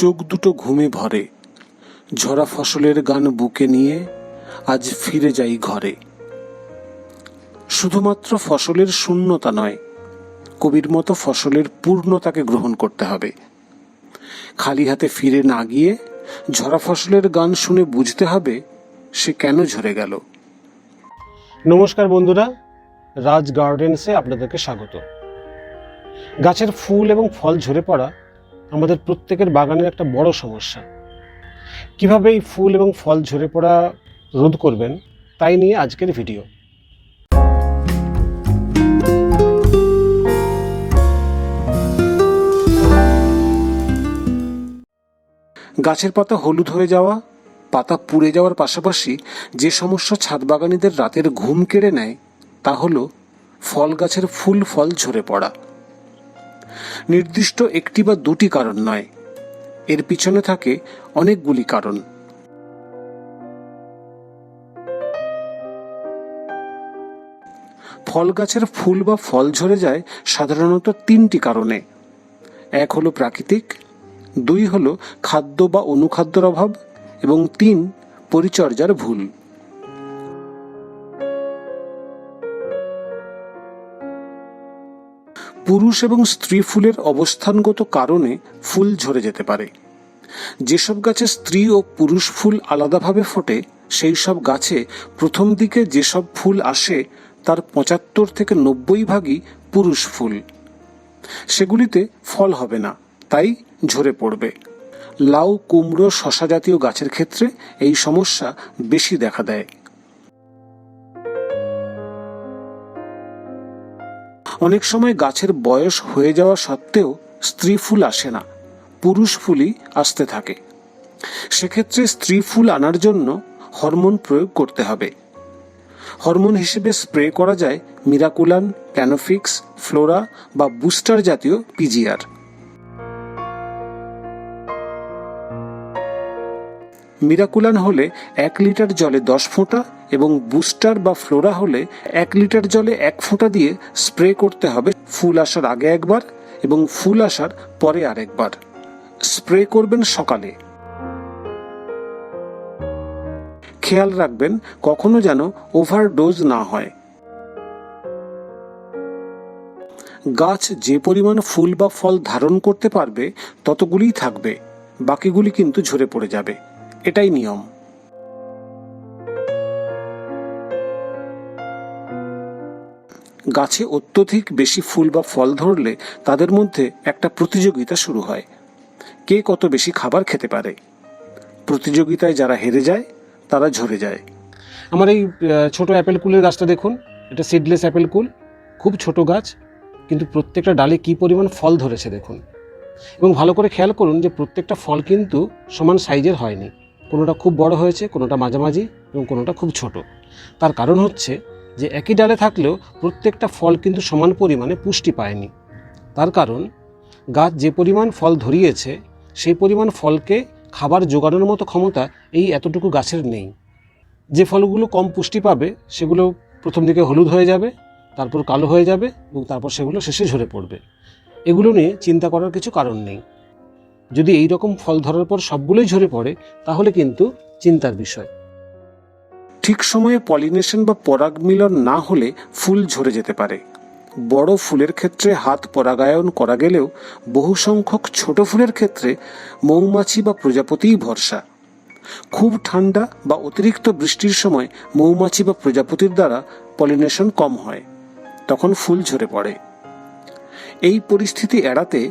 চোখ দুটো ঘুমে ভরে। ঝরা ফসলের গান বুকে নিয়ে আজ ফিরে যাই ঘরে। শুধুমাত্র ফসলের শূন্যতা নয়, কবির মতো ফসলের পূর্ণতাকে গ্রহণ করতে হবে। খালি হাতে ফিরে না গিয়ে ঝরা ফসলের গান শুনে বুঝতে হবে সে কেন ঝরে গেল। নমস্কার বন্ধুরা, রাজ গার্ডেন্সে আপনাদেরকে স্বাগত। গাছের ফুল এবং ফল ঝরে পড়া আমাদের প্রত্যেকের বাগানের একটা বড় সমস্যা। কীভাবে এই ফুল এবং ফল ঝরে পড়া রোধ করবেন, তাই নিয়ে আজকের ভিডিও। গাছের পাতা হলুদ হয়ে যাওয়া, পাতা পুড়ে যাওয়ার পাশাপাশি যে সমস্যা ছাদ বাগানীদের রাতের ঘুম কেড়ে নেয়, তা হলো ফল গাছের ফুল ফল ঝরে পড়া। নির্দিষ্ট একটি বা দুটি কারণ নয়। এর পিছনে থাকে অনেকগুলি কারণ। ফল গাছের ফুল বা ফল ঝরে যায় সাধারণত তিনটি কারণে। এক হলো প্রাকৃতিক, দুই হলো খাদ্য বা অনুখাদ্যর অভাব, এবং তিন পরিচর্যার ভুল। পুরুষ এবং স্ত্রী ফুলের অবস্থানগত কারণে ফুল ঝরে যেতে পারে। যেসব গাছে স্ত্রী ও পুরুষ ফুল আলাদাভাবে ফোটে, সেই সব গাছে প্রথম দিকে যেসব ফুল আসে, তার পঁচাত্তর থেকে নব্বই ভাগই পুরুষ ফুল। সেগুলিতে ফল হবে না, তাই ঝরে পড়বে। লাউ, কুমড়ো, শশা জাতীয় গাছের ক্ষেত্রে এই সমস্যা বেশি দেখা দেয়। অনেক সময় গাছের বয়স হয়ে যাওয়া সত্ত্বেও স্ত্রী ফুল আসে না, পুরুষ ফুলই আসতে থাকে। সেক্ষেত্রে স্ত্রী ফুল আনার জন্য হরমোন প্রয়োগ করতে হবে। হরমোন হিসেবে স্প্রে করা যায় মিরাকুলান, ক্যানোফিক্স, ফ্লোরা বা বুস্টার জাতীয় পিজিআর। মিরাকুলান হলে এক লিটার জলে দশ ফোঁটা এবং বুস্টার বা ফ্লোরা হলে এক লিটার জলে এক ফোঁটা দিয়ে স্প্রে করতে হবে ফুল আসার আগে একবার এবং ফুল আসার পরে আরেকবার। স্প্রে করবেন সকালে। খেয়াল রাখবেন, কখনো যেন ওভারডোজ না হয়। গাছ যে পরিমাণ ফুল বা ফল ধারণ করতে পারবে, ততগুলিই থাকবে, বাকিগুলি কিন্তু ঝরে পড়ে যাবে। এটাই নিয়ম। গাছে অত্যধিক বেশি ফুল বা ফল ধরলে তাদের মধ্যে একটা প্রতিযোগিতা শুরু হয়। কে কত বেশি খাবার খেতে পারে? প্রতিযোগিতায় যারা হেরে যায়, তারা ঝরে যায়। আমার এই ছোট অ্যাপেল কুলের গাছটা দেখুন। এটা সিডলেস অ্যাপেল কুল। খুব ছোট গাছ, কিন্তু প্রত্যেকটা ডালে কি পরিমাণ ফল ধরেছে দেখুন। এবং ভালো করে খেয়াল করুন যে প্রত্যেকটা ফল কিন্তু সমান সাইজের হয়নি। কোনোটা খুব বড় হয়েছে, কোনোটা মাঝামাঝি এবং কোনোটা খুব ছোট। তার কারণ হচ্ছে যে একই ডালে থাকলেও প্রত্যেকটা ফল কিন্তু সমান পরিমাণে পুষ্টি পায়নি। তার কারণ, গাছ যে পরিমাণ ফল ধরিয়েছে, সেই পরিমাণ ফলকে খাবার জোগানোর মতো ক্ষমতা এই এতটুকু গাছের নেই। যে ফলগুলো কম পুষ্টি পাবে, সেগুলো প্রথম দিকে হলুদ হয়ে যাবে, তারপর কালো হয়ে যাবে এবং তারপর সেগুলো শেষে ঝরে পড়বে। এগুলো নিয়ে চিন্তা করার কিছু কারণ নেই। যদি এই রকম ফল ধরার পর সবগুলোই ঝরে পড়ে, তাহলে কিন্তু চিন্তার বিষয়। ঠিক সময়ে পলিনেশন বা পরাগ মিলন না হলে ফুল ঝরে যেতে পারে। বড় ফুলের ক্ষেত্রে হাত পরাগায়ন করা গেলেও বহু সংখ্যক ছোট ফুলের ক্ষেত্রে মৌমাছি বা প্রজাপতিই ভরসা। খুব ঠান্ডা বা অতিরিক্ত বৃষ্টির সময় মৌমাছি বা প্রজাপতির দ্বারা পলিনেশন কম হয়, তখন ফুল ঝরে পড়ে। এই পরিস্থিতি এড়াতে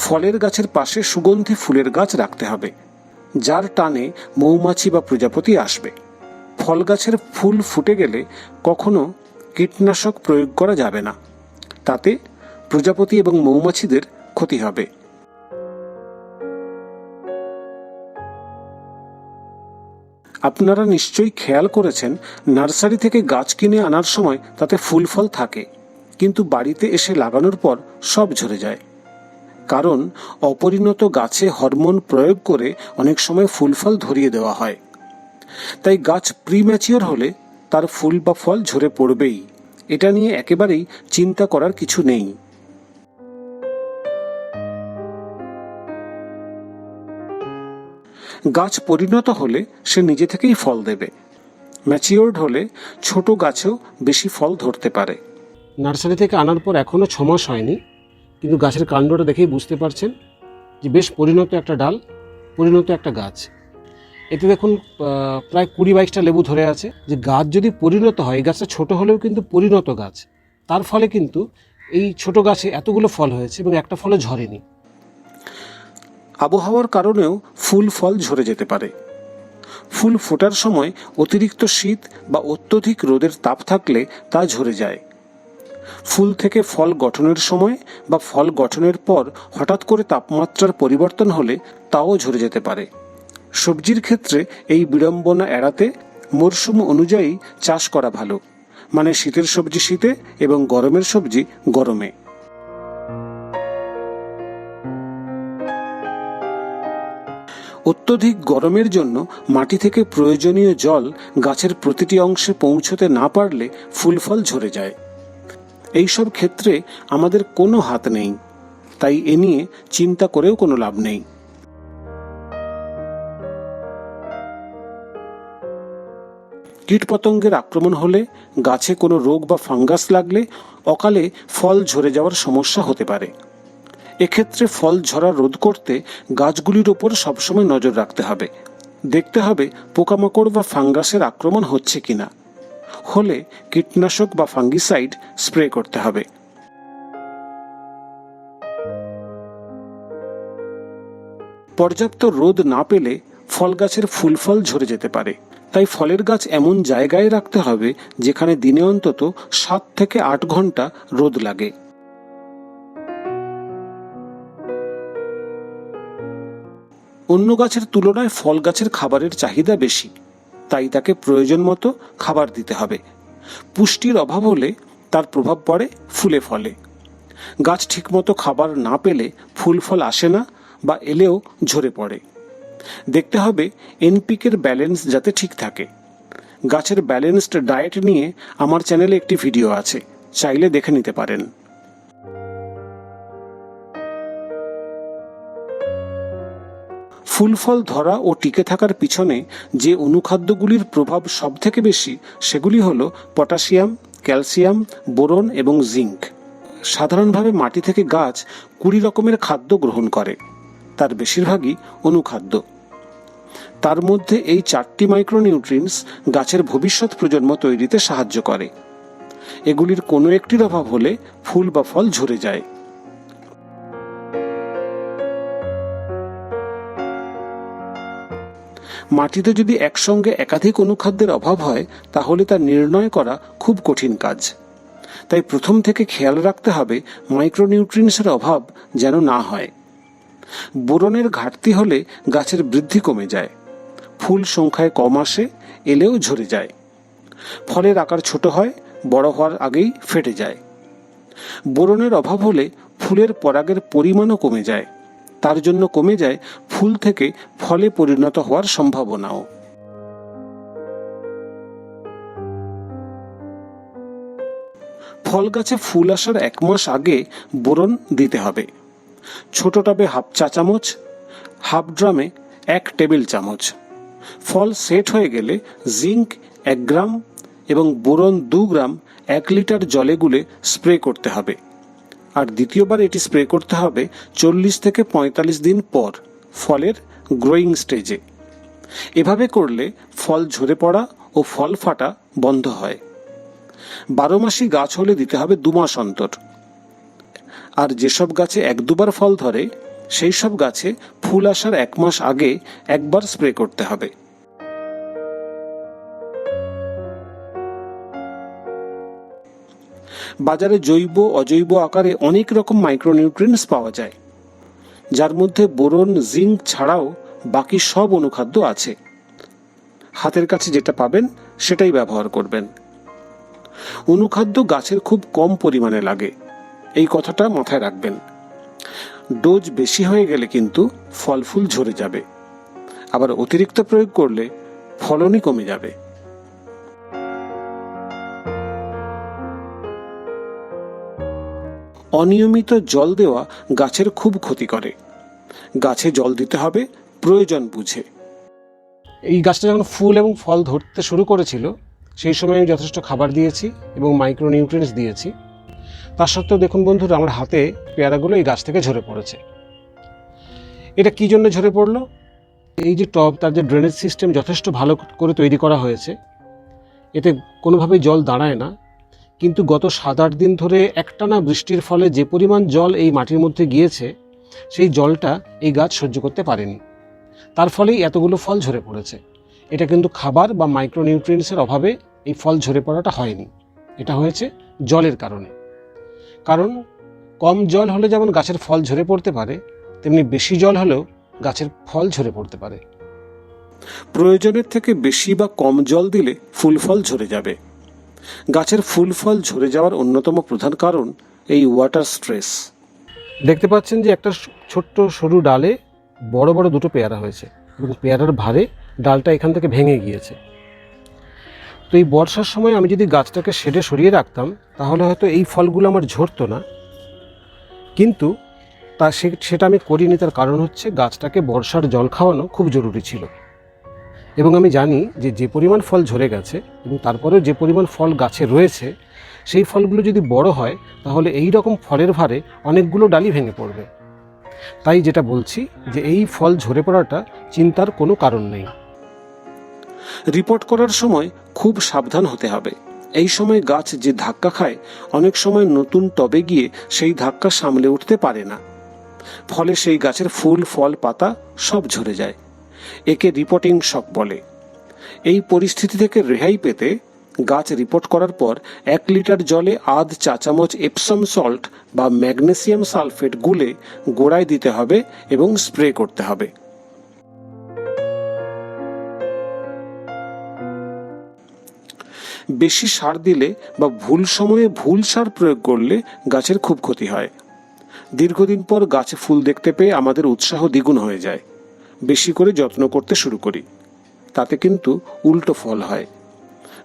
ফলের গাছের পাশে সুগন্ধি ফুলের গাছ রাখতে হবে, যার টানে মৌমাছি বা প্রজাপতি আসবে। ফল গাছের ফুল ফুটে গেলে কখনো কীটনাশক প্রয়োগ করা যাবে না। তাতে প্রজাপতি এবং মৌমাছিদের ক্ষতি হবে। আপনারা নিশ্চয়ই খেয়াল করেছেন, নার্সারি থেকে গাছ কিনে আনার সময় তাতে ফুল ফল থাকে, কিন্তু বাড়িতে এসে লাগানোর পর সব ঝরে যায়। কারণ অপরিণত গাছে হরমোন প্রয়োগ করে অনেক সময় ফুল ফল ধরিয়ে দেওয়া হয়। তাই গাছ প্রিম্যাচিওর হলে তার ফুল বা ফল ঝরে পড়বেই। এটা নিয়ে একেবারেই চিন্তা করার কিছু নেই। গাছ পরিণত হলে সে নিজে থেকেই ফল দেবে। ম্যাচিওর্ড হলে ছোট গাছেও বেশি ফল ধরতে পারে। নার্সারি থেকে আনার পর এখনও ছমাস হয়নি। কিন্তু গাছের কাণ্ডটা দেখেই বুঝতে পারছেন যে বেশ পরিণত একটা ডাল, পরিণত একটা গাছ। এতে দেখুন প্রায় কুড়ি বাইশটা লেবু ধরে আছে। যে গাছ যদি পরিণত হয়, এই গাছটা ছোট হলেও কিন্তু পরিণত গাছ। তার ফলে কিন্তু এই ছোট গাছে এতগুলো ফল হয়েছে এবং একটা ফলে ঝরেনি। আবহাওয়ার কারণেও ফুল ফল ঝরে যেতে পারে। ফুল ফোটার সময় অতিরিক্ত শীত বা অত্যধিক রোদের তাপ থাকলে তা ঝরে যায়। ফুল থেকে ফল গঠনের সময় বা ফল গঠনের পর হঠাৎ করে তাপমাত্রার পরিবর্তন হলে তাও ঝরে যেতে পারে। সবজির ক্ষেত্রে এই বিড়ম্বনা এড়াতে মরশুম অনুযায়ী চাষ করা ভালো মানে শীতের সবজি শীতে এবং গরমের সবজি গরমে। অত্যধিক গরমের জন্য মাটি থেকে প্রয়োজনীয় জল গাছের প্রতিটি অংশে পৌঁছতে না পারলে ফুল ফল ঝরে যায়। এইসব ক্ষেত্রে আমাদের কোনো হাত নেই। তাই এ নিয়ে চিন্তা করেও কোনো লাভ নেই। কীটপতঙ্গের আক্রমণ হলে গাছে কোনো রোগ বা ফাঙ্গাস লাগলে অকালে ফল ঝরে যাওয়ার সমস্যা হতে পারে। এক্ষেত্রে ফল ঝরা রোধ করতে গাছগুলির ওপর সবসময় নজর রাখতে হবে। দেখতে হবে পোকামাকড় বা ফাঙ্গাসের আক্রমণ হচ্ছে কিনা। হলে কীটনাশক বা ফাঙ্গিসাইড স্প্রে করতে হবে। পর্যাপ্ত রোদ না পেলে ফল গাছের ফুল ফল ঝরে যেতে পারে। তাই ফলের গাছ এমন জায়গায় রাখতে হবে যেখানে দিনে অন্তত সাত থেকে আট ঘণ্টা রোদ লাগে। অন্য গাছের তুলনায় ফল গাছের খাবারের চাহিদা বেশি। তাই তাকে প্রয়োজন মতো খাবার দিতে হবে। পুষ্টির অভাব হলে তার প্রভাব পড়ে ফুলে ফলে। গাছ ঠিকমতো খাবার না পেলে ফুল ফল আসে না বা এলেও ঝরে পড়ে। দেখতে হবে এনপিকের ব্যালেন্স যাতে ঠিক থাকে। গাছের ব্যালেন্সড ডায়েট নিয়ে আমার চ্যানেলে একটি ভিডিও আছে, চাইলে দেখে নিতে পারেন। ফুল ফল ধরা ও টিকে থাকার পিছনে যে অনুখাদ্যগুলির প্রভাব সবথেকে বেশি, সেগুলি হল পটাশিয়াম, ক্যালসিয়াম, বোরন এবং জিঙ্ক। সাধারণভাবে মাটি থেকে গাছ কুড়ি রকমের খাদ্য গ্রহণ করে, তার বেশিরভাগই অনুখাদ্য। তার মধ্যে এই চারটি মাইক্রোনিউট্রিয়েন্টস গাছের ভবিষ্যৎ প্রজন্ম তৈরিতে সাহায্য করে। এগুলির কোনো একটির অভাব হলে ফুল বা ফল ঝরে যায়। মাটিতে যদি একসঙ্গে একাধিক অনুখাদ্যের অভাব হয়, তাহলে তা নির্ণয় করা খুব কঠিন কাজ। তাই প্রথম থেকে খেয়াল রাখতে হবে মাইক্রোনিউট্রিয়েন্টসের অভাব যেন না হয়। বোরনের ঘাটতি হলে গাছের বৃদ্ধি কমে যায়। ফুল সংখ্যায় কম আসে, এলেও ঝরে যায়। ফলের আকার ছোট হয়, বড় হওয়ার আগেই ফেটে যায়। বোরনের অভাব হলে ফুলের পরাগের পরিমাণও কমে যায়। তার জন্য কমে যায় ফুল থেকে ফলে পরিণত হওয়ার সম্ভাবনাও। ফল গাছে ফুল আসার এক মাস আগে বোরন দিতে হবে। ছোট টবে হাফ চা চামচ, হাফ ড্রামে এক টেবিল চামচ। ফল সেট হয়ে গেলে জিঙ্ক এক গ্রাম এবং বোরন দু গ্রাম এক লিটার জলে গুলে স্প্রে করতে হবে। আর দ্বিতীয়বার এটি স্প্রে করতে হবে চল্লিশ থেকে পঁয়তাল্লিশ দিন পর ফলের গ্রোয়িং স্টেজে এভাবে করলে ফল ঝরে পড়া ও ফল ফাটা বন্ধ হয়। বারো মাসি গাছ হলে দিতে হবে দু মাস অন্তর। আর যেসব গাছে এক দুবার ফল ধরে, সেই সব গাছে ফুল আসার এক মাস আগে একবার স্প্রে করতে হবে। বাজারে জৈব, অজৈব আকারে অনেক রকম মাইক্রোনিউট্রিয়েন্টস পাওয়া যায়। যার মধ্যে বোরন, জিঙ্ক ছাড়াও বাকি সব অনুখাদ্য আছে। হাতের কাছে যেটা পাবেন, সেটাই ব্যবহার করবেন। অনুখাদ্য গাছের খুব কম পরিমাণে লাগে। এই কথাটা মাথায় রাখবেন। ডোজ বেশি হয়ে গেলে কিন্তু ফল ফুল ঝরে যাবে। আবার অতিরিক্ত প্রয়োগ করলে ফলনই কমে যাবে। অনিয়মিত জল দেওয়া গাছের খুব ক্ষতি করে। গাছে জল দিতে হবে, প্রয়োজন বুঝে। এই গাছটা যখন ফুল এবং ফল ধরতে শুরু করেছিল, সেই সময় আমি যথেষ্ট খাবার দিয়েছি এবং মাইক্রো নিউট্রিয়েন্টস দিয়েছি। তার সত্ত্বেও দেখুন বন্ধুরা, আমার হাতে পেয়ারাগুলো এই গাছ থেকে ঝরে পড়েছে। এটা কী জন্য ঝরে পড়ল? এই যে টব, তার যে ড্রেনেজ সিস্টেম যথেষ্ট ভালো করে তৈরি করা হয়েছে, এতে কোনোভাবেই জল দাঁড়ায় না। কিন্তু গত সাত আট দিন ধরে একটানা বৃষ্টির ফলে যে পরিমাণ জল এই মাটির মধ্যে গিয়েছে, সেই জলটা এই গাছ সহ্য করতে পারেনি। তার ফলেই এতগুলো ফল ঝরে পড়েছে। এটা কিন্তু খাবার বা মাইক্রোনিউট্রিয়েন্টসের অভাবে এই ফল ঝরে পড়াটা হয়নি। এটা হয়েছে জলের কারণে। কারণ কম জল হলে যেমন গাছের ফল ঝরে পড়তে পারে, তেমনি বেশি জল হলেও গাছের ফল ঝরে পড়তে পারে। প্রয়োজনের থেকে বেশি বা কম জল দিলে ফুল ফল ঝরে যাবে। গাছের ফুল ফল ঝরে যাওয়ার অন্যতম প্রধান কারণ এই ওয়াটার স্ট্রেস দেখতে পাচ্ছেন যে একটা ছোট্ট সরু ডালে বড় বড় দুটো পেয়ারা হয়েছে। এবং পেয়ারার ভারে ডালটা এখান থেকে ভেঙে গিয়েছে। তো এই বর্ষার সময় আমি যদি গাছটাকে শেডে সরিয়ে রাখতাম, তাহলে হয়তো এই ফলগুলো আমার ঝরতো না। কিন্তু তা সেটা আমি করিনি, তার কারণ হচ্ছে গাছটাকে বর্ষার জল খাওয়ানো খুব জরুরি ছিল। এবং আমি জানি যে যে পরিমাণ ফল ঝরে গেছে এবং তারপরেও যে পরিমাণ ফল গাছে রয়েছে, সেই ফলগুলো যদি বড় হয়, তাহলে এই রকম ফলের ভারে অনেকগুলো ডালি ভেঙে পড়বে। তাই যেটা বলছি যে এই ফল ঝরে পড়াটা চিন্তার কোনো কারণ নেই। রিপোর্ট করার সময় খুব সাবধান হতে হবে। এই সময় গাছ যে ধাক্কা খায়, অনেক সময় নতুন টবে গিয়ে সেই ধাক্কা সামলে উঠতে পারে না। ফলে সেই গাছের ফুল, ফল, পাতা সব ঝরে যায়। একে রিপোর্টিং শক বলে। এই পরিস্থিতি থেকে রেহাই পেতে গাছ রিপোর্ট করার পর এক লিটার জলে আধ চা চামচ এপসম সল্ট বা ম্যাগনেসিয়াম সালফেট গুলে গোড়ায় দিতে হবে এবং স্প্রে করতে হবে। বেশি সার দিলে বা ভুল সময়ে ভুল সার প্রয়োগ করলে গাছের খুব ক্ষতি হয়। দীর্ঘদিন পর গাছে ফুল দেখতে পেয়ে আমাদের উৎসাহ দ্বিগুণ হয়ে যায়। বেশি করে যত্ন করতে শুরু করি। তাতে কিন্তু উল্টো ফল হয়।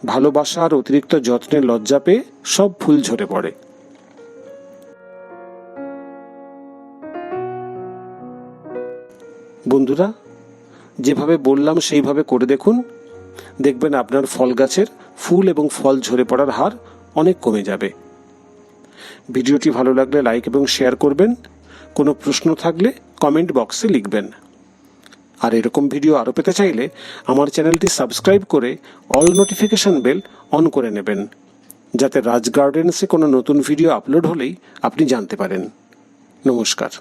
ভালোবাসা আর অতিরিক্ত যত্নের লজ্জা পেয়ে সব ফুল ঝরে পড়ে। বন্ধুরা, যেভাবে বললাম সেইভাবে করে দেখুন। দেখবেন আপনার ফল গাছের ফুল এবং ফল ঝরে পড়ার হার অনেক কমে যাবে। ভিডিওটি ভালো লাগলে লাইক এবং শেয়ার করবেন। কোনো প্রশ্ন থাকলে কমেন্ট বক্সে লিখবেন। আর এরকম ভিডিও আরও পেতে চাইলে আমার চ্যানেলটি সাবস্ক্রাইব করে অল নোটিফিকেশান বেল অন করে নেবেন, যাতে রাজ গার্ডেন্সে কোনো নতুন ভিডিও আপলোড হলেই আপনি জানতে পারেন। নমস্কার।